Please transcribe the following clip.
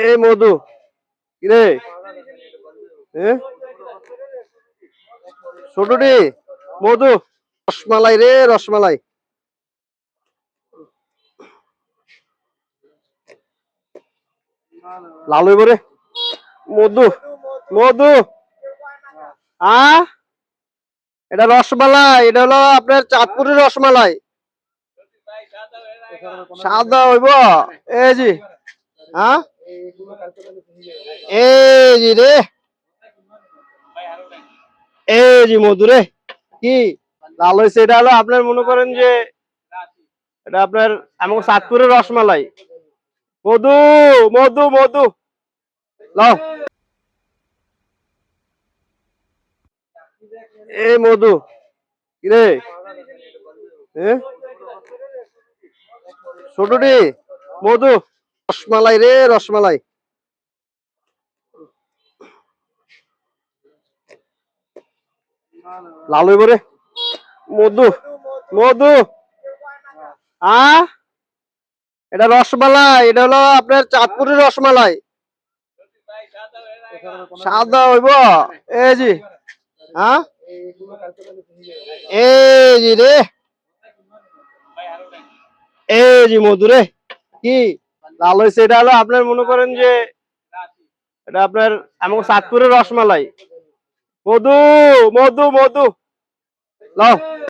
এ মধু, কিরে? ছোটটি, মধু। রসমালাই রে, রসমালাই। লাল হইব রে। মধু মধু। আ? এটা রসমালাই, এটা হলো আপনার চাঁদপুরের রসমালাই। সাদা হইব। এই জি। হ্যাঁ? এই জি রে। এই জি মধু রে। কি? লাল হয়েছে। এটা হলো আপনার মনে করেন যে, এটা আপনার আমার চাঁদপুরের রসমালাই। মধু মধু মধু। লাও। এ মধু। কিরে এ? ছোটটি, মধু। রসমালাই রে, রসমালাই। লাল হইব রে। মধু মধু। আ? এটা রসমালাই, এটা হলো আপনার চাঁদপুরের রসমালাই। সাদা হইব। এই জি। হ্যাঁ এই জি রে। এই জি মধু রে। কি? লাল হয়েছে, এটা হলো আপনার মনে করেন যে এটা আপনার এমন সাতপুরের রসমালাই। মধু মধু মধু। লাও।